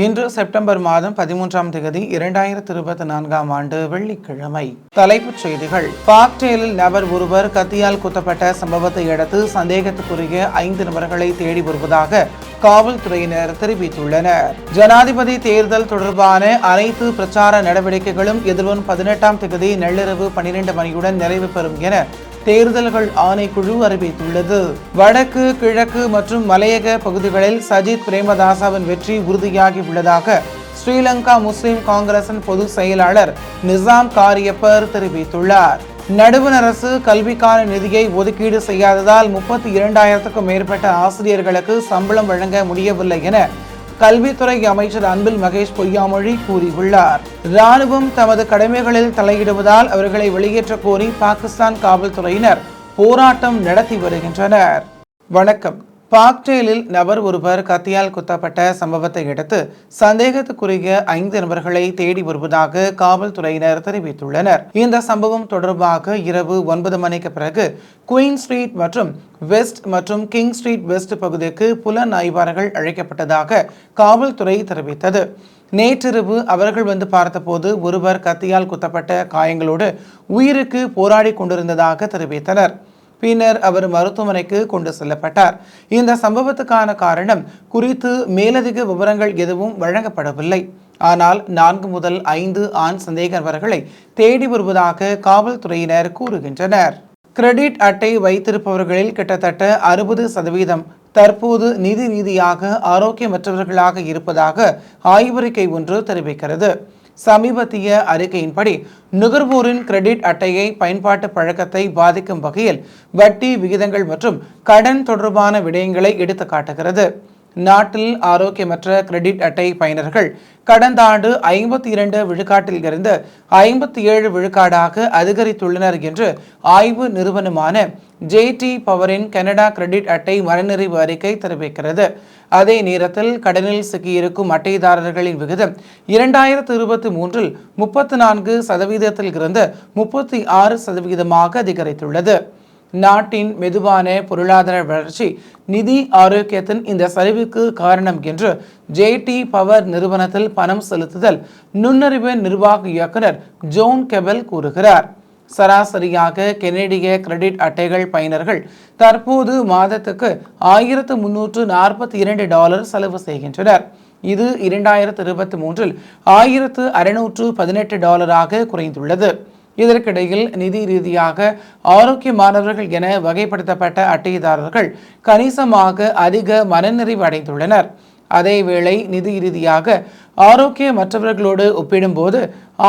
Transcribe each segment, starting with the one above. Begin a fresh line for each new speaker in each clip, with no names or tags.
இன்று செப்டம்பர் மாதம் பதிமூன்றாம் தேதி இரண்டாயிரத்தி இருபத்தி நான்காம் ஆண்டு வெள்ளிக்கிழமை. தலைப்புச் செய்திகள். பாக்டேலில் நபர் ஒருவர் கத்தியால் குத்தப்பட்ட சம்பவத்தை அடுத்து சந்தேகத்துக்குரிய ஐந்து நபர்களை தேடி வருவதாக காவல்துறையினர் தெரிவித்துள்ளனர். ஜனாதிபதி தேர்தல் தொடர்பான அனைத்து பிரச்சார நடவடிக்கைகளும் எதிர்வரும் பதினெட்டாம் தேதி நள்ளிரவு பன்னிரண்டு மணியுடன் நிறைவு பெறும் என தேர்தல்கள் ஆணைக்குழு அறிவித்துள்ளது. வடக்கு கிழக்கு மற்றும் மலையக பகுதிகளில் சஜித் பிரேமதாசாவின் வெற்றி உறுதியாகி உள்ளதாக ஸ்ரீலங்கா முஸ்லிம் காங்கிரசின் பொதுச் செயலாளர் நிசாம் காரியப்பர் தெரிவித்துள்ளார். நடுவண் அரசு கல்விக்கான நிதியை ஒதுக்கீடு செய்யாததால் முப்பத்தி இரண்டாயிரத்துக்கும் மேற்பட்ட ஆசிரியர்களுக்கு சம்பளம் வழங்க முடியவில்லை என கல்வித்துறை அமைச்சர் அன்பில் மகேஷ் பொய்யாமொழி கூறியுள்ளார். ராணுவம் தமது கடமைகளில் தலையிடுவதால் அவர்களை வெளியேற்ற கோரி பாகிஸ்தான் காவல்துறையினர் போராட்டம் நடத்தி வருகின்றனர். வணக்கம். பாக்டேலில் நபர் ஒருவர் கத்தியால் குத்தப்பட்ட சம்பவத்தை அடுத்து சந்தேகத்துக்குரிய ஐந்து நபர்களை தேடி வருவதாக காவல்துறையினர் தெரிவித்துள்ளனர். இந்த சம்பவம் தொடர்பாக இரவு ஒன்பது மணிக்கு பிறகு குயின் ஸ்ட்ரீட் மற்றும் வெஸ்ட் மற்றும் கிங் ஸ்ட்ரீட் வெஸ்ட் பகுதிக்கு புலன் ஆய்வாளர்கள் அழைக்கப்பட்டதாக காவல்துறை தெரிவித்தது. நேற்றிரவு அவர்கள் வந்து பார்த்தபோது ஒருவர் கத்தியால் குத்தப்பட்ட காயங்களோடு உயிருக்கு போராடி கொண்டிருந்ததாக தெரிவித்தனர். பின்னர் அவர் மருத்துவமனைக்கு கொண்டு செல்லப்பட்டார். இந்த சம்பவத்துக்கான காரணம் குறித்து மேலதிக விவரங்கள் எதுவும் வழங்கப்படவில்லை. ஆனால் நான்கு முதல் ஐந்து ஆண் சந்தேக நபர்களை தேடி வருவதாக காவல்துறையினர் கூறுகின்றனர். கிரெடிட் அட்டை வைத்திருப்பவர்களில் கிட்டத்தட்ட அறுபது சதவீதம் தற்போது நிதி ரீதியாக ஆரோக்கியமற்றவர்களாக இருப்பதாக ஆய்வறிக்கை ஒன்று தெரிவிக்கிறது. சமீபத்திய அறிக்கையின்படி நுகர்வோரின் கிரெடிட் அட்டையை பயன்பாட்டு பழக்கத்தை பாதிக்கும் வகையில் வட்டி விகிதங்கள் மற்றும் கடன் தொடர்பான விடயங்களை எடுத்து காட்டுகிறது. நாட்டில் ஆரோக்கியமற்ற கிரெடிட் அட்டை பயனர்கள் கடந்த ஆண்டு ஐம்பத்தி இரண்டு விழுக்காட்டில் இருந்து ஐம்பத்தி ஏழு விழுக்காடாக அதிகரித்துள்ளனர் என்று ஆய்வு நிறுவனமான ஜேடி பவரின் கனடா கிரெடிட் அட்டை மறுநிறைவு அறிக்கை தெரிவிக்கிறது. அதே நேரத்தில் கடனில் சிக்கியிருக்கும் அட்டைதாரர்களின் விகிதம் இரண்டாயிரத்து இருபத்தி மூன்றில் முப்பத்தி நான்கு சதவீதத்தில் இருந்து முப்பத்தி ஆறு சதவீதமாக அதிகரித்துள்ளது. நாட்டின் மெதுவான பொருளாதார வளர்ச்சி நிதி ஆரோக்கியத்தின் இந்த சரிவுக்கு காரணம் என்று ஜேடி பவர் நிறுவனத்தில் பணம் செலுத்துதல் நுண்ணறிவு நிர்வாக இயக்குனர் ஜோன் கெபல் கூறுகிறார். சராசரியாக கெனடிய கிரெடிட் அட்டைகள் பயனர்கள் தற்போது மாதத்துக்கு ஆயிரத்து முன்னூற்று நாற்பத்தி இரண்டு டாலர் செலவு செய்கின்றனர். இது இரண்டாயிரத்து இருபத்தி மூன்றில் ஆயிரத்து அறுநூற்று பதினெட்டு டாலராக குறைந்துள்ளது. இதற்கிடையில் நிதி ரீதியாக ஆரோக்கியமானவர்கள் என வகைப்படுத்தப்பட்ட அட்டைதாரர்கள் கணிசமாக அதிக மனநிறைவு அடைந்துள்ளனர். அதேவேளை நிதி ரீதியாக ஆரோக்கியமற்றவர்களோடு ஒப்பிடும்போது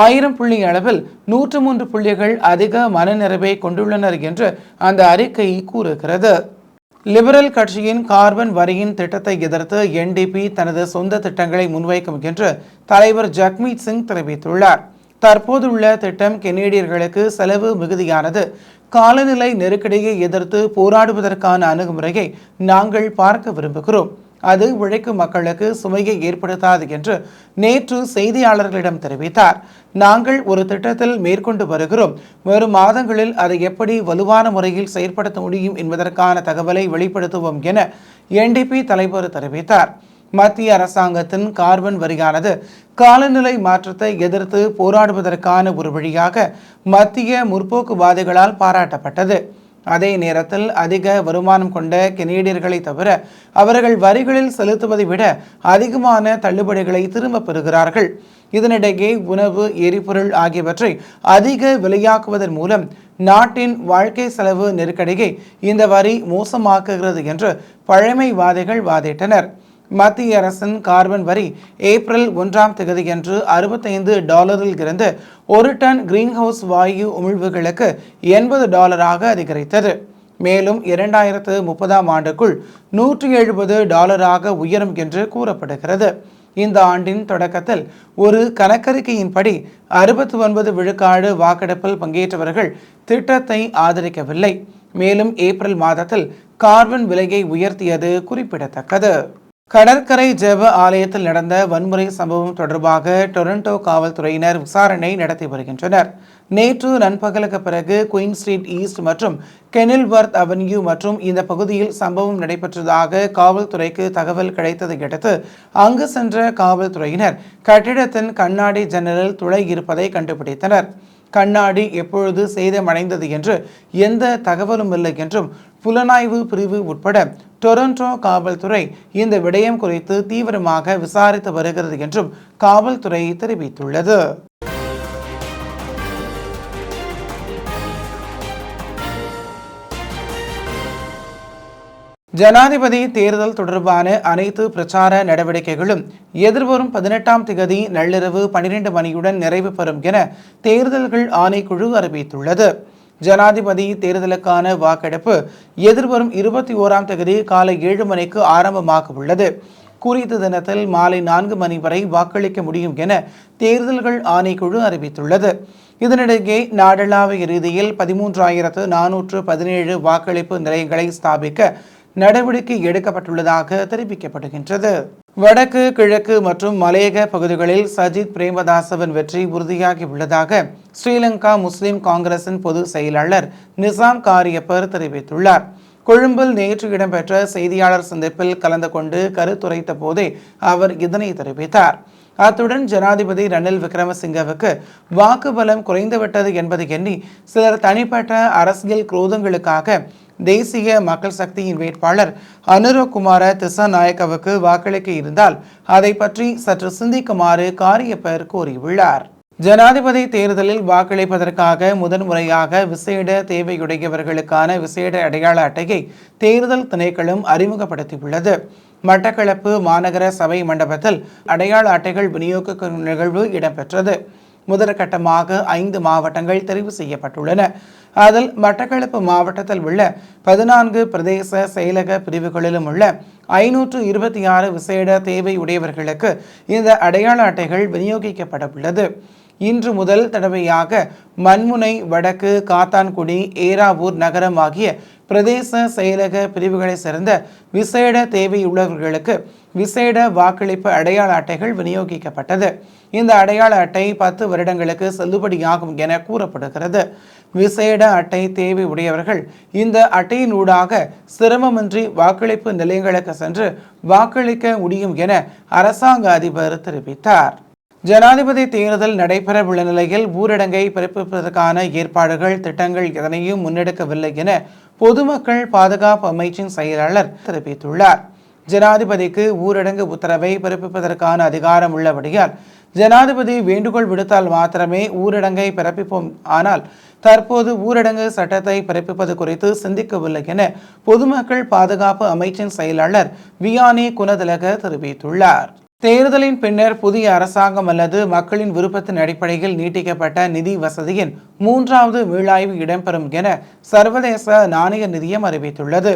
ஆயிரம் புள்ளி அளவில் நூற்று மூன்று புள்ளிகள் அதிக மனநிறைவை கொண்டுள்ளனர் என்று அந்த அறிக்கை கூறுகிறது. லிபரல் கட்சியின் கார்பன் வரியின் திட்டத்தை எதிர்த்து என்டிபி தனது சொந்த திட்டங்களை முன்வைக்கும் என்று தலைவர் ஜக்மீத் சிங் தெரிவித்துள்ளார். தற்போதுள்ள திட்டம் கெனேடியர்களுக்கு செலவு மிகுதியானது. காலநிலை நெருக்கடியை எதிர்த்து போராடுவதற்கான அணுகுமுறையை நாங்கள் பார்க்க விரும்புகிறோம். அது உழைக்கும் மக்களுக்கு சுமையை ஏற்படுத்தாது என்று நேற்று செய்தியாளர்களிடம் தெரிவித்தார். நாங்கள் ஒரு திட்டத்தில் மேற்கொண்டு வருகிறோம். வரும் மாதங்களில் அதை எப்படி வலுவான முறையில் செயற்படுத்த முடியும் என்பதற்கான தகவலை வெளிப்படுத்துவோம் என என்டிபி தலைவர் தெரிவித்தார். மத்திய அரசாங்கத்தின் கார்பன் வரியானது காலநிலை மாற்றத்தை எதிர்த்து போராடுவதற்கான ஒரு வழியாக மத்திய முற்போக்குவாதிகளால் பாராட்டப்பட்டது. அதே நேரத்தில் அதிக வருமானம் கொண்ட கெனேடியர்களை தவிர அவர்கள் வரிகளில் செலுத்துவதை விட அதிகமான தள்ளுபடிகளை திரும்பப் பெறுகிறார்கள். இதனிடையே உணவு எரிபொருள் ஆகியவற்றை அதிக விலையாக்குவதன் மூலம் நாட்டின் வாழ்க்கை செலவு நெருக்கடியை இந்த வரி மோசமாக்குகிறது என்று பழமைவாதிகள் வாதிட்டனர். மத்திய அரசின் கார்பன் வரி ஏப்ரல் ஒன்றாம் தேதியன்று அறுபத்தைந்து டாலரில் இருந்து ஒரு டன் கிரீன்ஹவுஸ் வாயு உமிழ்வுகளுக்கு எண்பது டாலராக அதிகரித்தது. மேலும் இரண்டாயிரத்து முப்பதாம் ஆண்டுக்குள் நூற்றி எழுபது டாலராக உயரும் என்று கூறப்படுகிறது. இந்த ஆண்டின் தொடக்கத்தில் ஒரு கணக்கறிக்கையின்படி அறுபத்தி ஒன்பது விழுக்காடு வாக்கெடுப்பில் பங்கேற்றவர்கள் திட்டத்தை ஆதரிக்கவில்லை. மேலும் ஏப்ரல் மாதத்தில் கார்பன் விலையை உயர்த்தியது குறிப்பிடத்தக்கது. கடற்கரை ஜெப ஆலயத்தில் நடந்த வன்முறை சம்பவம் தொடர்பாக டொரண்டோ காவல்துறையினர் விசாரணை நடத்தி வருகின்றனர். நேற்று நண்பகலுக்கு பிறகு குயின் ஸ்ட்ரீட் ஈஸ்ட் மற்றும் கெனில்வர்த் அவென்யூ மற்றும் இந்த பகுதியில் சம்பவம் நடைபெற்றதாக காவல்துறைக்கு தகவல் கிடைத்ததை அடுத்து அங்கு சென்ற காவல்துறையினர் கட்டிடத்தின் கண்ணாடி ஜன்னலில் துளை இருப்பதை கண்டுபிடித்தனர். கண்ணாடி எப்பொழுது சேதமடைந்தது என்று எந்த தகவலும் இல்லை என்றும் புலனாய்வு பிரிவு உட்பட டொரண்டோ காவல்துறை இந்த விடயம் குறித்து தீவிரமாக விசாரித்து வருகிறது என்றும் காவல்துறை தெரிவித்துள்ளது. ஜனாதிபதி தேர்தல் தொடர்பான அனைத்து பிரச்சார நடவடிக்கைகளும் எதிர்வரும் பதினெட்டாம் திகதி நள்ளிரவு பனிரெண்டு மணியுடன் நிறைவு பெறும் என தேர்தல்கள் ஆணைக்குழு அறிவித்துள்ளது. ஜனாதிபதி தேர்தலுக்கான வாக்கெடுப்பு எதிர்வரும் இருபத்தி ஓராம் தேதி காலை ஏழு மணிக்கு ஆரம்பமாக உள்ளது குறித்த தினத்தில் மாலை நான்கு மணி வரை வாக்களிக்க முடியும் என தேர்தல்கள் ஆணைக்குழு அறிவித்துள்ளது. இதனிடையே நாடளாவிய ரீதியில் பதிமூன்றாயிரத்து நானூற்று பதினேழு வாக்களிப்பு நிலையங்களை ஸ்தாபிக்க நடவடிக்கை எடுக்கப்பட்டுள்ளதாக தெரிவிக்கப்படுகின்றது வடக்கு கிழக்கு மற்றும் மலையக பகுதிகளில் சஜித் பிரேமதாசவின் வெற்றி உறுதியாகி உள்ளதாக ஸ்ரீலங்கா முஸ்லிம் காங்கிரசின் பொதுச் செயலாளர் நிசாம் காரியப்பர் தெரிவித்துள்ளார். கொழும்பில் நேற்று இடம்பெற்ற செய்தியாளர் சந்திப்பில் கலந்து கொண்டு கருத்துரைத்த போதே அவர் இதனை தெரிவித்தார். அத்துடன் ஜனாதிபதி ரணில் விக்ரமசிங்கவுக்கு வாக்கு பலம் குறைந்துவிட்டது என்பதை எண்ணி சிலர் தனிப்பட்ட அரசியல் குரோதங்களுக்காக தேசிய மக்கள் சக்தியின் வேட்பாளர் அனுரகுமார திசாநாயக்கவுக்கு வாக்களிக்க இருந்தால் அதை பற்றி சற்று சிந்திக்குமாறு காரியப்பர் கூறியுள்ளார் ஜனாதிபதி தேர்தலில் வாக்களிப்பதற்காக முதன்முறையாக விசேட தேவையுடையவர்களுக்கான விசேட அடையாள அட்டையை தேர்தல் திணைக்களம் அறிமுகப்படுத்தியுள்ளது. மட்டக்களப்பு மாநகர சபை மண்டபத்தில் அடையாள அட்டைகள் விநியோக நிகழ்வு இடம்பெற்றது. முதற்கட்டமாக ஐந்து மாவட்டங்கள் தெரிவு செய்யப்பட்டுள்ளன. அதில் மட்டக்களப்பு மாவட்டத்தில் உள்ள பதினான்கு பிரதேச செயலக பிரிவுகளிலும் உள்ள ஐநூற்று இருபத்தி ஆறு விசேட தேவை உடையவர்களுக்கு இந்த அடையாள அட்டைகள் விநியோகிக்கப்பட உள்ளது இன்று முதல் தடவையாக மண்முனை வடக்கு காத்தான்குடி ஏராவூர் நகரம் ஆகிய பிரதேச செயலக பிரிவுகளை சேர்ந்த விசேட தேவையுள்ளவர்களுக்கு விசேட வாக்களிப்பு அடையாள அட்டைகள் விநியோகிக்கப்பட்டது. இந்த அடையாள அட்டை பத்து வருடங்களுக்கு செல்லுபடியாகும் என கூறப்படுகிறது. விசேட அட்டை தேவை உடையவர்கள் இந்த அட்டையினூடாக சிரமமின்றி வாக்களிப்பு நிலையங்களுக்கு சென்று வாக்களிக்க முடியும் என அரசாங்க அதிபர் தெரிவித்தார். ஜனாதிபதி தேர்தல் நடைபெறவுள்ள நிலையில் ஊரடங்கை பிறப்பிப்பதற்கான ஏற்பாடுகள் திட்டங்கள் எதனையும் முன்னெடுக்கவில்லை என பொதுமக்கள் பாதுகாப்பு அமைச்சின் செயலாளர் தெரிவித்துள்ளார். ஜனாதிபதிக்கு ஊரடங்கு உத்தரவை பிறப்பிப்பதற்கான அதிகாரம் உள்ளபடியால் ஜனாதிபதி வேண்டுகோள் விடுத்தால் மாத்திரமே ஊரடங்கை பிறப்பிப்போம். ஆனால் தற்போது ஊரடங்கு சட்டத்தை பிறப்பிப்பது குறித்து சிந்திக்கவில்லை என பொதுமக்கள் பாதுகாப்பு அமைச்சின் செயலாளர் வியானி குணதிலக தெரிவித்துள்ளார். தேர்தலின் பின்னர் புதிய அரசாங்கம் அல்லது மக்களின் விருப்பத்தின் அடிப்படையில் நீட்டிக்கப்பட்ட நிதி வசதியின் மூன்றாவது மீளாய்வு இடம்பெறும் என சர்வதேச நாணய நிதியம் அறிவித்துள்ளது.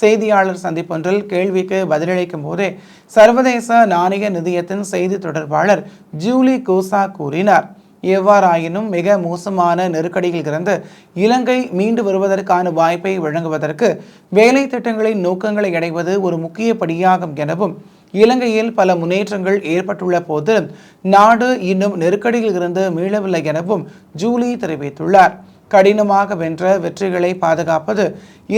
செய்தியாளர் சந்திப்பொன்றில் கேள்விக்கு பதிலளிக்கும் போதே சர்வதேச நாணய நிதியத்தின் செய்தி தொடர்பாளர் ஜூலி கோசா கூறினார். எவ்வாறாயினும் மிக மோசமான நெருக்கடியில் இருந்து இலங்கை மீண்டு வருவதற்கான வாய்ப்பை வழங்குவதற்கு வேலை திட்டங்களின் நோக்கங்களை அடைவது ஒரு முக்கிய படியாகும் எனவும் இலங்கையில் பல முன்னேற்றங்கள் ஏற்பட்டுள்ள போது நாடு இன்னும் நெருக்கடியில் இருந்து மீளவில்லை எனவும் ஜூலி தெரிவித்துள்ளார். கடினமாக வென்ற வெற்றிகளை பாதுகாப்பது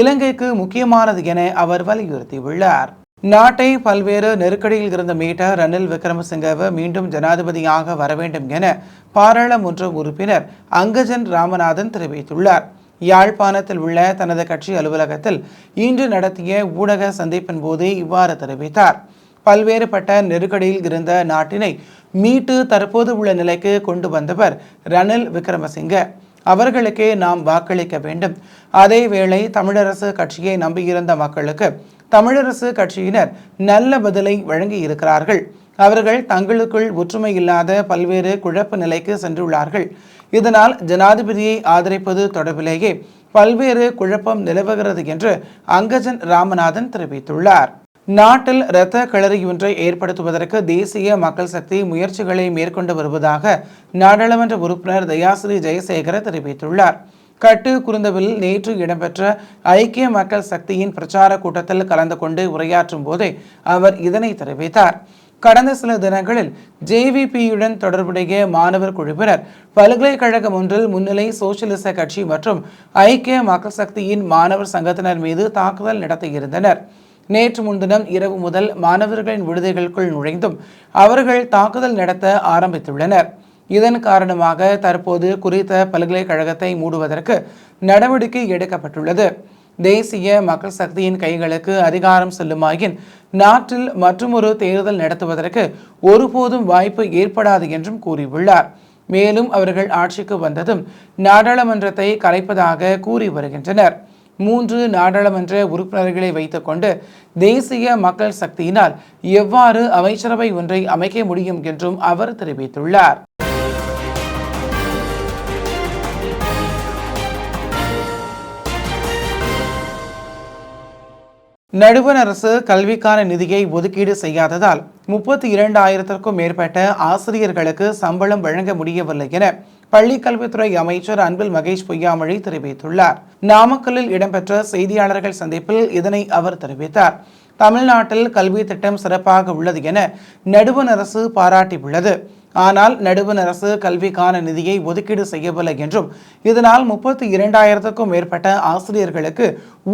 இலங்கைக்கு முக்கியமானது என அவர் வலியுறுத்தியுள்ளார். நாட்டை பல்வேறு நெருக்கடியில் இருந்த மீட்ட ரணில் விக்ரமசிங்கவை மீண்டும் ஜனாதிபதியாக வர வேண்டும் என பாராளுமன்ற உறுப்பினர் அங்கஜன் ராமநாதன் தெரிவித்துள்ளார். யாழ்ப்பாணத்தில் உள்ள தனது கட்சி அலுவலகத்தில் இன்று நடத்திய ஊடக சந்திப்பின் போது இவ்வாறு தெரிவித்தார். பல்வேறுபட்ட நெருக்கடியில் இருந்த நாட்டினை மீட்டு தற்போது உள்ள நிலைக்கு கொண்டு வந்தவர் ரணில் விக்ரமசிங்க. அவர்களுக்கே நாம் வாக்களிக்க வேண்டும். அதேவேளை தமிழரசு கட்சியை நம்பியிருந்த மக்களுக்கு தமிழரசு கட்சியினர் நல்ல பதிலை வழங்கி இருக்கிறார்கள். அவர்கள் தங்களுக்குள் ஒற்றுமை இல்லாத பல்வேறு குழப்ப நிலைக்கு சென்றுள்ளார்கள். இதனால் ஜனாதிபதியை ஆதரிப்பது தொடர்பிலேயே பல்வேறு குழப்பம் நிலவுகிறது என்று அங்கஜன் ராமநாதன் தெரிவித்துள்ளார். நாட்டில் இரத்த களறியொன்றை ஏற்படுத்துவதற்கு தேசிய மக்கள் சக்தி முயற்சிகளை மேற்கொண்டு வருவதாக நாடாளுமன்ற உறுப்பினர் தயாஸ்ரீ ஜெயசேகர தெரிவித்துள்ளார். கட்டு குருந்தவில் நேற்று இடம்பெற்ற ஐக்கிய மக்கள் சக்தியின் பிரச்சார கூட்டத்தில் கலந்து கொண்டு உரையாற்றும் போதே அவர் இதனை தெரிவித்தார். கடந்த சில தினங்களில் ஜேவிபியுடன் தொடர்புடைய மாணவர் குழுவினர் பல்கலைக்கழகம் ஒன்றில் முன்னிலை சோசியலிச கட்சி மற்றும் ஐக்கிய மக்கள் சக்தியின் மாணவர் சங்கத்தினர் மீது தாக்குதல் நடத்தியிருந்தனர். நேற்று முன்தினம் இரவு முதல் மாணவர்களின் விடுதிகளுக்குள் நுழைந்தும் அவர்கள் தாக்குதல் நடத்த ஆரம்பித்துள்ளனர். இதன் காரணமாக தற்போது குறித்த பல்கலைக்கழகத்தை மூடுவதற்கு நடவடிக்கை எடுக்கப்பட்டுள்ளது. தேசிய மக்கள் சக்தியின் கைகளுக்கு அதிகாரம் செல்லுமாயின் நாட்டில் மற்றொரு தேர்தல் நடத்துவதற்கு ஒருபோதும் வாய்ப்பு ஏற்படாது என்றும் கூறியுள்ளார். மேலும் அவர்கள் ஆட்சிக்கு வந்ததும் நாடாளுமன்றத்தை கலைப்பதாக கூறி வருகின்றனர். மூன்று நாடாளுமன்ற உறுப்பினர்களை வைத்துக்கொண்டு தேசிய மக்கள் சக்தியினால் எவ்வாறு அமைச்சரவை ஒன்றை அமைக்க முடியும் என்றும் அவர் தெரிவித்துள்ளார். நடுவண் அரசு கல்விக்கான நிதியை ஒதுக்கீடு செய்யாததால் முப்பத்தி இரண்டாயிரத்திற்கும் மேற்பட்ட ஆசிரியர்களுக்கு சம்பளம் வழங்க முடியவில்லை என பள்ளிக்கல்வித்துறை அமைச்சர் அன்பில் மகேஷ் பொய்யாமொழி தெரிவித்துள்ளார். நாமக்கல்லில் இடம்பெற்ற செய்தியாளர்கள் சந்திப்பில் இதனை அவர் தெரிவித்தார். தமிழ்நாட்டில் கல்வி திட்டம் சிறப்பாக உள்ளது என நடுவண் அரசு பாராட்டியுள்ளது. ஆனால் நடுவண் அரசு கல்விக்கான நிதியை ஒதுக்கீடு செய்யவில்லை என்றும் இதனால் முப்பத்தி இரண்டாயிரத்துக்கும் மேற்பட்ட ஆசிரியர்களுக்கு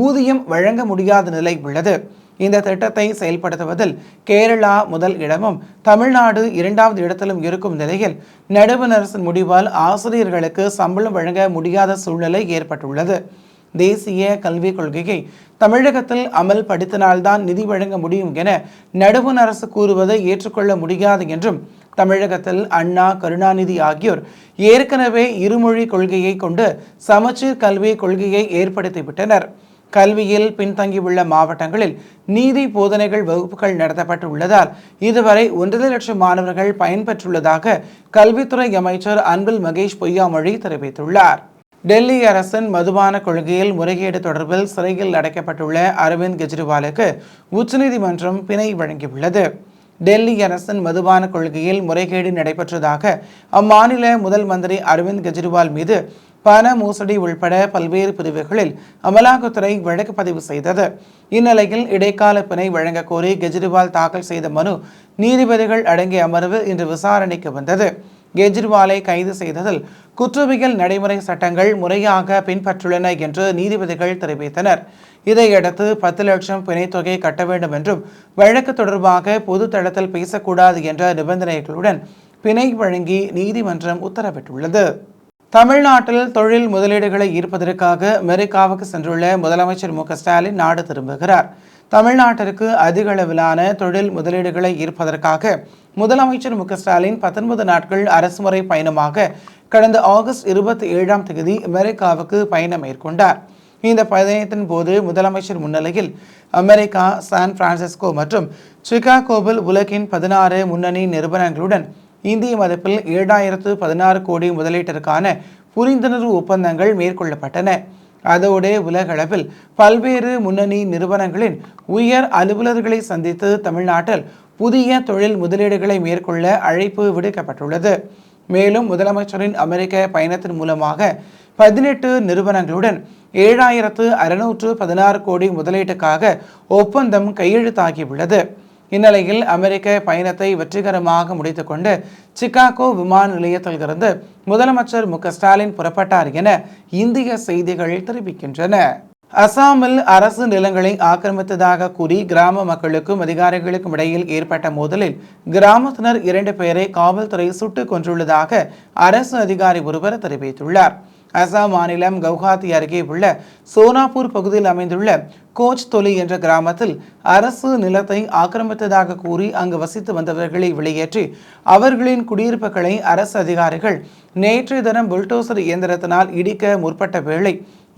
ஊதியம் வழங்க முடியாத நிலை உள்ளது. இந்த திட்டத்தை செயல்படுத்துவதில் கேரளா முதல் இடமும் தமிழ்நாடு இரண்டாவது இடத்திலும் இருக்கும் நிலையில் நடுவண் அரசின் முடிவால் ஆசிரியர்களுக்கு சம்பளம் வழங்க முடியாத சூழ்நிலை ஏற்பட்டுள்ளது. தேசிய கல்விக் கொள்கையை தமிழகத்தில் அமல்படுத்தினால்தான் நிதி வழங்க முடியும் என நடுவண் அரசு கூறுவதை ஏற்றுக்கொள்ள முடியாது என்றும் தமிழகத்தில் அண்ணா கருணாநிதி ஆகியோர் ஏற்கனவே இருமொழி கொள்கையை கொண்டு சமச்சீர் கல்வி கொள்கையை ஏற்படுத்திவிட்டனர். கல்வியில் பின்தங்கியுள்ள மாவட்டங்களில் நீதி போதனைகள் வகுப்புகள் நடத்தப்பட்டு உள்ளதால் இதுவரை ஒன்றரை லட்சம் மாணவர்கள் பயன்பெற்றுள்ளதாக கல்வித்துறை அமைச்சர் அன்பில் மகேஷ் பொய்யாமொழி தெரிவித்துள்ளார். டெல்லி அரசின் மதுபான கொள்கையில் முறைகேடு தொடர்பில் சிறையில் அடைக்கப்பட்டுள்ள அரவிந்த் கெஜ்ரிவாலுக்கு உச்சநீதிமன்றம் பிணை வழங்கியுள்ளது. டெல்லி அரசின் மதுபான கொள்கையில் முறைகேடு நடைபெற்றதாக அம்மாநில முதல் மந்திரி அரவிந்த் கெஜ்ரிவால் மீது பண மோசடி உள்பட பல்வேறு பிரிவுகளில் அமலாக்கத்துறை வழக்கு பதிவு செய்தது. இந்நிலையில் இடைக்கால பிணை வழங்க கோரி கெஜ்ரிவால் தாக்கல் செய்த மனு நீதிபதிகள் அடங்கிய அமர்வு இன்று விசாரணைக்கு வந்தது. கெஜ்ரிவாலை கைது செய்ததில் குற்றவியல் நடைமுறை சட்டங்கள் முறையாக பின்பற்றுள்ளன என்று நீதிபதிகள் தெரிவித்தனர். இதையடுத்து பத்து லட்சம் பிணைத்தொகை கட்ட வேண்டும் என்றும் வழக்கு தொடர்பாக பொது தளத்தில் பேசக்கூடாது என்ற நிபந்தனைகளுடன் பிணை வழங்கி நீதிமன்றம் உத்தரவிட்டுள்ளது. தமிழ்நாட்டில் தொழில் முதலீடுகளை ஈர்ப்பதற்காக அமெரிக்காவுக்கு சென்றுள்ள முதலமைச்சர் மு ஸ்டாலின் நாடு திரும்புகிறார். தமிழ்நாட்டிற்கு அதிக அளவிலான தொழில் முதலீடுகளை ஈர்ப்பதற்காக முதலமைச்சர் மு ஸ்டாலின் பத்தொன்பது நாட்கள் அரசுமுறை பயணமாக கடந்த ஆகஸ்ட் இருபத்தி ஏழாம் தேதி அமெரிக்காவுக்கு பயணம் மேற்கொண்டார். இந்த பயணத்தின் போது முதலமைச்சர் முன்னிலையில் அமெரிக்கா சான் பிரான்சிஸ்கோ மற்றும் சிகாகோவில் உலகின் பதினாறு முன்னணி நிறுவனங்களுடன் இந்திய மதிப்பில் ஏழாயிரத்து பதினாறு கோடி முதலீட்டிற்கான புரிந்துணர்வு ஒப்பந்தங்கள் மேற்கொள்ளப்பட்டன. அதோடு உலகளவில் பல்வேறு முன்னணி நிறுவனங்களின் உயர் அலுவலர்களை சந்தித்து தமிழ்நாட்டில் புதிய தொழில் முதலீடுகளை மேற்கொள்ள அழைப்பு விடுக்கப்பட்டுள்ளது. மேலும் முதலமைச்சரின் அமெரிக்க பயணத்தின் மூலமாக பதினெட்டு நிறுவனங்களுடன் ஏழாயிரத்து அறுநூற்று பதினாறு கோடி முதலீட்டுக்காக ஒப்பந்தம் கையெழுத்தாகியுள்ளது. இந்நிலையில் அமெரிக்க பயணத்தை வெற்றிகரமாக முடித்துக்கொண்டு சிகாகோ விமான நிலையத்திலிருந்து முதலமைச்சர் மு ஸ்டாலின் புறப்பட்டார் என இந்திய செய்திகள் தெரிவிக்கின்றன. அசாமில் அரசு நிலங்களை ஆக்கிரமித்ததாக கூறி கிராம மக்களுக்கும் அதிகாரிகளுக்கும் இடையில் ஏற்பட்ட மோதலில் கிராமத்தினர் இரண்டு பேரை காவல்துறை சுட்டுக் கொன்றுள்ளதாக அரசு அதிகாரி ஒருவர் தெரிவித்துள்ளார். அசாம் மாநிலம் கவுஹாத்தி அருகே உள்ள சோனாப்பூர் பகுதியில் அமைந்துள்ள கோச் தொலி என்ற கிராமத்தில் அரசு நிலத்தை ஆக்கிரமித்ததாக கூறி அங்கு வசித்து வந்தவர்களை வெளியேற்றி அவர்களின் குடியிருப்புகளை அரசு அதிகாரிகள் நேற்றைய தினம் புல்டோசர் இயந்திரத்தினால் இடிக்க முற்பட்ட வேளை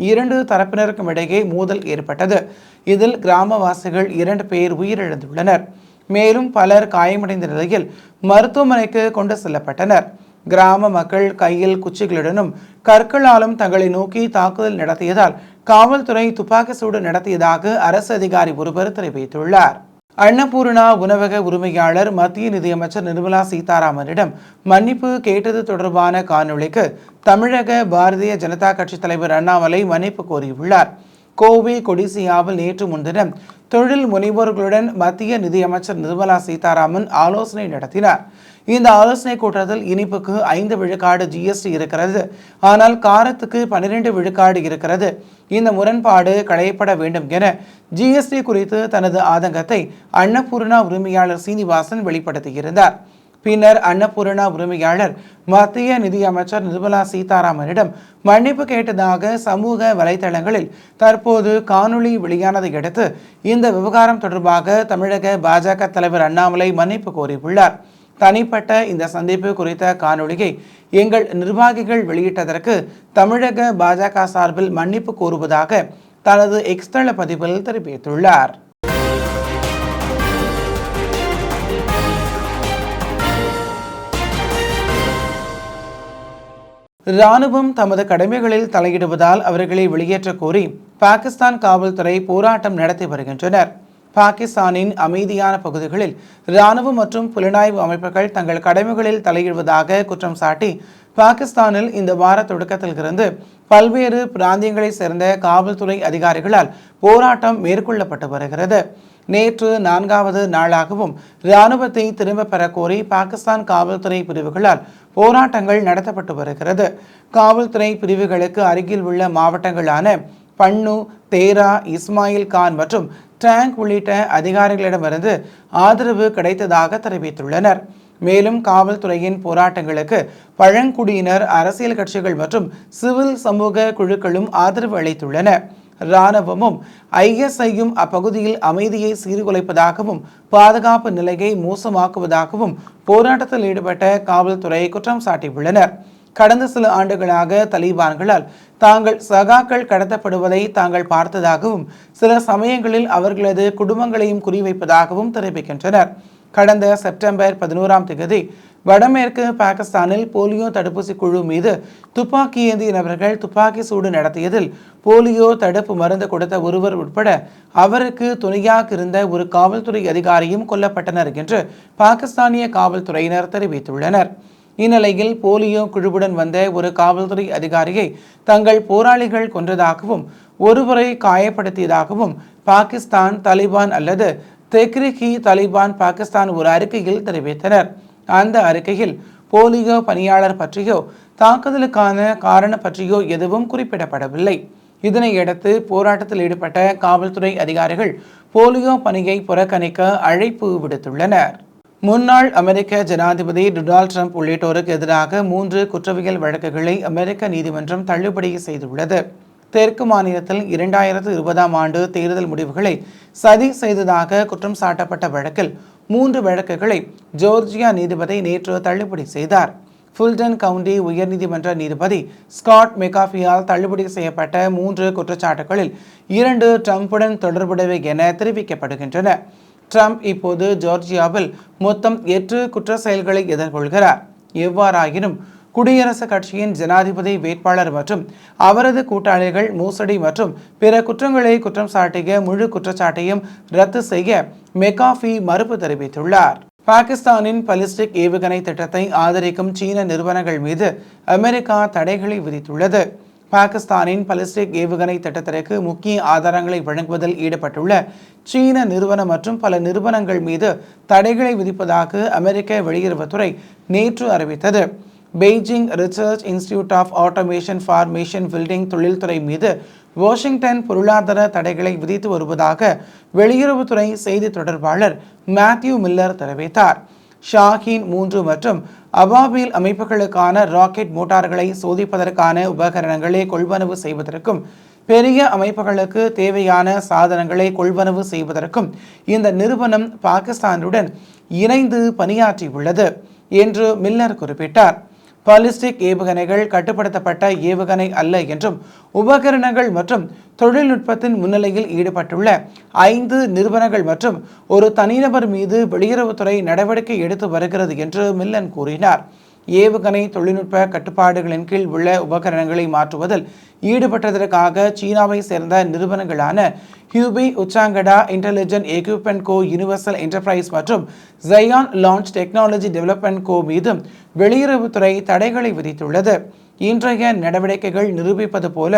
இரண்டு தரப்பினருக்கும் இடையே மோதல் ஏற்பட்டது. இதில் கிராமவாசிகள் இரண்டு பேர் உயிரிழந்துள்ளனர். மேலும் பலர் காயமடைந்த நிலையில் மருத்துவமனைக்கு கொண்டு செல்லப்பட்டனர். கிராம மக்கள் கையில் குச்சிகளுடனும் கற்களாலும் தங்களை நோக்கி தாக்குதல் நடத்தியதால் காவல்துறை துப்பாக்கி சூடு நடத்தியதாக அரசு அதிகாரி ஒருவர் தெரிவித்துள்ளார். அன்னபூர்ணா உணவக உரிமையாளர் மத்திய நிதியமைச்சர் நிர்மலா சீதாராமனிடம் மன்னிப்பு கேட்டது தொடர்பான காணொளிக்கு தமிழக பாரதிய ஜனதா கட்சி தலைவர் அண்ணாமலை மன்னிப்பு கோரியுள்ளார். கோவை கொடிசியாவில் நேற்று முன்தினம் தொழில் முனைவோர்களுடன் மத்திய நிதியமைச்சர் நிர்மலா சீதாராமன் ஆலோசனை நடத்தினார். இந்த ஆலோசனை கூட்டத்தில் இனிப்புக்கு ஐந்து விழுக்காடு ஜிஎஸ்டி இருக்கிறது. ஆனால் காரத்துக்கு பன்னிரெண்டு விழுக்காடு இருக்கிறது. இந்த முரண்பாடு களையப்பட வேண்டும் என ஜிஎஸ்டி குறித்து தனது ஆதங்கத்தை அன்னபூர்ணா உரிமையாளர் சீனிவாசன் வெளிப்படுத்தியிருந்தார். பின்னர் அன்னபூர்ணா உரிமையாளர் மத்திய நிதியமைச்சர் நிர்மலா சீதாராமனிடம் மன்னிப்பு கேட்டதாக சமூக வலைதளங்களில் தற்போது காணொளி வெளியானதை அடுத்து இந்த விவகாரம் தொடர்பாக தமிழக பாஜக தலைவர் அண்ணாமலை மன்னிப்பு கோரியுள்ளார். தனிப்பட்ட இந்த சந்திப்பு குறித்த காணொளியை எங்கள் நிர்வாகிகள் வெளியிட்டதற்கு தமிழக பாஜக சார்பில் மன்னிப்பு கோருவதாக தனது எக்ஸ்தள பதிவில் தெரிவித்துள்ளார். ராணுவம் தமது கடமைகளில் தலையிடுவதால் அவர்களை வெளியேற்ற கோரி பாகிஸ்தான் காவல்துறை போராட்டம் நடத்தி வருகின்றனர். பாகிஸ்தானின் அமைதியான பகுதிகளில் இராணுவம் மற்றும் புலனாய்வு அமைப்புகள் தங்கள் கடமைகளில் தலையிடுவதாக குற்றம் சாட்டி பாகிஸ்தானில் இந்த வார தொடக்கத்தில் இருந்து பல்வேறு பிராந்தியங்களைச் சேர்ந்த காவல்துறை அதிகாரிகளால் போராட்டம் மேற்கொள்ளப்பட்டு வருகிறது. நேற்று நான்காவது நாளாகவும் இராணுவத்தை திரும்ப பெற கோரி பாகிஸ்தான் காவல்துறை பிரிவுகளால் போராட்டங்கள் நடத்தப்பட்டு வருகிறது. காவல்துறை பிரிவுகளுக்கு அருகில் உள்ள மாவட்டங்களான பன்னு தேரா இஸ்மாயில் கான் மற்றும் டேங்க் உள்ளிட்ட அதிகாரிகளிடமிருந்து ஆதரவு கிடைத்ததாக தெரிவித்துள்ளனர். மேலும் காவல்துறையின் போராட்டங்களுக்கு பழங்குடியினர் அரசியல் கட்சிகள் மற்றும் சிவில் சமூக குழுக்களும் ஆதரவு அளித்துள்ளன. இராணுவமும் ஐஎஸ்ஐயும் அப்பகுதியில் அமைதியை சீர்குலைப்பதாகவும் பாதுகாப்பு நிலையை மோசமாக்குவதாகவும் போராட்டத்தில் ஈடுபட்ட காவல்துறை குற்றம் சாட்டியுள்ளனர். கடந்த சில ஆண்டுகளாக தலிபான்களால் தாங்கள் சகாக்கள் கடத்தப்படுவதை தாங்கள் பார்த்ததாகவும் சில சமயங்களில் அவர்களது குடும்பங்களையும் குறிவைப்பதாகவும் தெரிவிக்கின்றனர். கடந்த செப்டம்பர் பதினோராம் தேதி வடமேற்கு பாகிஸ்தானில் போலியோ தடுப்பூசி குழு மீது துப்பாக்கி ஏந்திய நபர்கள் துப்பாக்கி சூடு நடத்தியதில் போலியோ தடுப்பு மருந்து கொடுத்த ஒருவர் உட்பட அவருக்கு துணையாக இருந்த ஒரு காவல்துறை அதிகாரியும் கொல்லப்பட்டனர் என்று பாகிஸ்தானிய காவல்துறையினர் தெரிவித்துள்ளனர். இந்நிலையில் போலியோ குழுவுடன் வந்த ஒரு காவல்துறை அதிகாரியை தங்கள் போராளிகள் கொன்றதாகவும் ஒருவரை காயப்படுத்தியதாகவும் பாகிஸ்தான் தலிபான் அல்லது தெக்ரிகி தலிபான் பாகிஸ்தான் ஒரு அறிக்கையில் தெரிவித்தனர். அந்த அறிக்கையில் போலியோ பணியாளர் பற்றியோ தாக்குதலுக்கான காரணம் பற்றியோ எதுவும் குறிப்பிடப்படவில்லை. இதனையடுத்து போராட்டத்தில் ஈடுபட்ட காவல்துறை அதிகாரிகள் போலியோ பணியை புறக்கணிக்க அழைப்பு விடுத்துள்ளனர். முன்னாள் அமெரிக்க ஜனாதிபதி டொனால்ட் ட்ரம்ப் உள்ளிட்டோருக்கு எதிராக மூன்று குற்றவியல் வழக்குகளை அமெரிக்க நீதிமன்றம் தள்ளுபடி செய்துள்ளது. தெற்கு மாநிலத்தில் இரண்டாயிரத்து இருபதாம் ஆண்டு தேர்தல் முடிவுகளை சதி செய்ததாக குற்றம் சாட்டப்பட்ட வழக்கில் மூன்று வழக்குகளை ஜோர்ஜியா நீதிபதி நேற்று தள்ளுபடி செய்தார். ஃபுல்டன் கவுண்டி உயர்நீதிமன்ற நீதிபதி ஸ்காட் மெகாஃபியால் தள்ளுபடி செய்யப்பட்ட மூன்று குற்றச்சாட்டுகளில் இரண்டு ட்ரம்புடன் தொடர்புடையவை என தெரிவிக்கப்படுகின்றன. ட்ரம்ப் இப்போது ஜார்ஜியாவில் மொத்தம் எட்டு குற்ற செயல்களை எதிர்கொள்கிறார். எவ்வாறாயினும் குடியரசுக் கட்சியின் ஜனாதிபதி வேட்பாளர் மற்றும் அவரது கூட்டாளிகள் மோசடி மற்றும் பிற குற்றங்களை குற்றம் சாட்டிய முழு குற்றச்சாட்டையும் ரத்து செய்ய மெகாஃபி மறுப்பு தெரிவித்துள்ளார். பாகிஸ்தானின் பலிஸ்டிக் ஏவுகணை திட்டத்தை ஆதரிக்கும் சீன நிறுவனங்கள் மீது அமெரிக்கா தடைகளை விதித்துள்ளது. பாகிஸ்தானின் பலிஸ்டிக் ஏவுகணை திட்டத்திற்கு முக்கிய ஆதாரங்களை வழங்குவதில் ஈடுபட்டுள்ள சீன நிறுவனம் மற்றும் பல நிறுவனங்கள் மீது தடைகளை விதிப்பதாக அமெரிக்க வெளியுறவுத்துறை நேற்று அறிவித்தது. Beijing research institute of automation formation building தொழில்துறை மீது வாஷிங்டன் பொருளாதார தடைகளை விதித்து வருவதாக வெளியுறவுத்துறை செய்தி தொடர்பாளர் மேத்யூ மில்லர் தெரிவித்தார். ஷாஹீன் மூன்று மற்றும் அபாபில் அமைப்புகளுக்கான ராக்கெட் மோட்டார்களை சோதிப்பதற்கான உபகரணங்களை கொள்வனவு செய்வதற்கும் பெரிய அமைப்புகளுக்கு தேவையான சாதனங்களை கொள்வனவு செய்வதற்கும் இந்த நிறுவனம் பாகிஸ்தானுடன் இணைந்து பணியாற்றியுள்ளது என்று மில்லர் குறிப்பிட்டார். பாலிஸ்டிக் ஏவுகணைகள் கட்டுப்படுத்தப்பட்ட ஏவுகணை அல்ல என்றும் உபகரணங்கள் மற்றும் தொழில்நுட்பத்தின் முன்னிலையில் ஈடுபட்டுள்ள ஐந்து நிறுவனங்கள் மற்றும் ஒரு தனிநபர் மீது வெளியுறவுத்துறை நடவடிக்கை எடுத்து வருகிறது என்று மில்லன் கூறினார். ஏவுகணை தொழில்நுட்ப கட்டுப்பாடுகளின் கீழ் உள்ள உபகரணங்களை மாற்றுவதில் ஈடுபட்டதற்காக சீனாவை சேர்ந்த நிறுவனங்களான Hubei உச்சாங்கடா intelligent equipment co universal enterprise மற்றும் ஜயான் லான்ச் டெக்னாலஜி டெவலப்மெண்ட் கோ மீதும் வெளியுறவுத்துறை தடைகளை விதித்துள்ளது. இன்றைய நடவடிக்கைகள் நிரூபிப்பது போல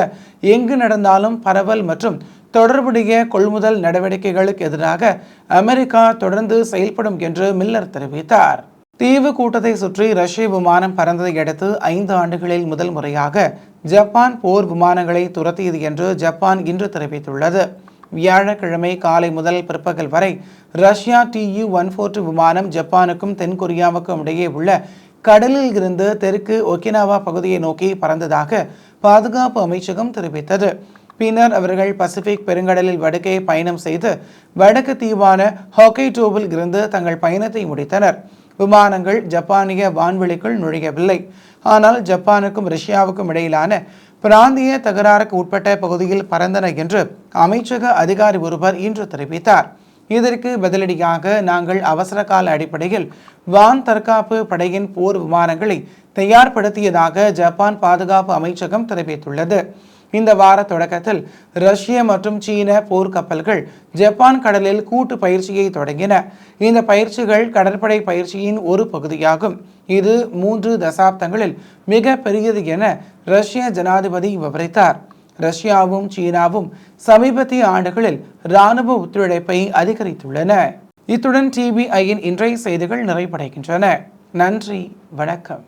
எங்கு நடந்தாலும் பரவல் மற்றும் தொடர்புடைய கொள்முதல் நடவடிக்கைகளுக்கு எதிராக அமெரிக்கா தொடர்ந்து செயல்படும் என்று மில்லர் தெரிவித்தார். தீவு கூட்டத்தை சுற்றி ரஷ்ய விமானம் பறந்ததை அடுத்து ஐந்து ஆண்டுகளில் முதல் முறையாக ஜப்பான் போர் விமானங்களை துரத்தியது என்று ஜப்பான் இன்று தெரிவித்துள்ளது. வியாழக்கிழமை காலை முதல் பிற்பகல் வரை ரஷ்யா டியு ஒன் ஃபோர்ட்டு விமானம் ஜப்பானுக்கும் தென்கொரியாவுக்கும் இடையே உள்ள கடலில் இருந்து தெற்கு ஒக்கினாவா பகுதியை நோக்கி பறந்ததாக பாதுகாப்பு அமைச்சகம் தெரிவித்தது. பின்னர் அவர்கள் பசிபிக் பெருங்கடலில் வடக்கே பயணம் செய்து வடக்கு தீவான ஹொக்கைடோவில் இருந்து தங்கள் பயணத்தை முடித்தனர். விமானங்கள் ஜப்பானிய வான்வெளிக்குள் நுழையவில்லை. ஆனால் ஜப்பானுக்கும் ரஷ்யாவுக்கும் இடையிலான பிராந்திய தகராறுக்கு உட்பட்ட பகுதியில் பறந்தன என்று அமைச்சக அதிகாரி ஒருவர் இன்று தெரிவித்தார். இதற்கு பதிலடியாக நாங்கள் அவசர கால அடிப்படையில் வான் தற்காப்பு படையின் போர் விமானங்களை தயார்படுத்தியதாக ஜப்பான் பாதுகாப்பு அமைச்சகம் தெரிவித்துள்ளது. இந்த வார தொடக்கத்தில் ரஷ்ய மற்றும் சீன போர்க்கப்பல்கள் ஜப்பான் கடலில் கூட்டு பயிற்சியை தொடங்கின. இந்த பயிற்சிகள் கடற்படை பயிற்சியின் ஒரு பகுதியாகும். இது மூன்று தசாப்தங்களில் மிக பெரியது என ரஷ்ய ஜனாதிபதி விவரித்தார். ரஷ்யாவும் சீனாவும் சமீபத்திய ஆண்டுகளில் இராணுவ ஒத்துழைப்பை அதிகரித்துள்ளன. இத்துடன் டிபிஐயின் இன்றைய செய்திகள் நிறைவடைகின்றன. நன்றி வணக்கம்.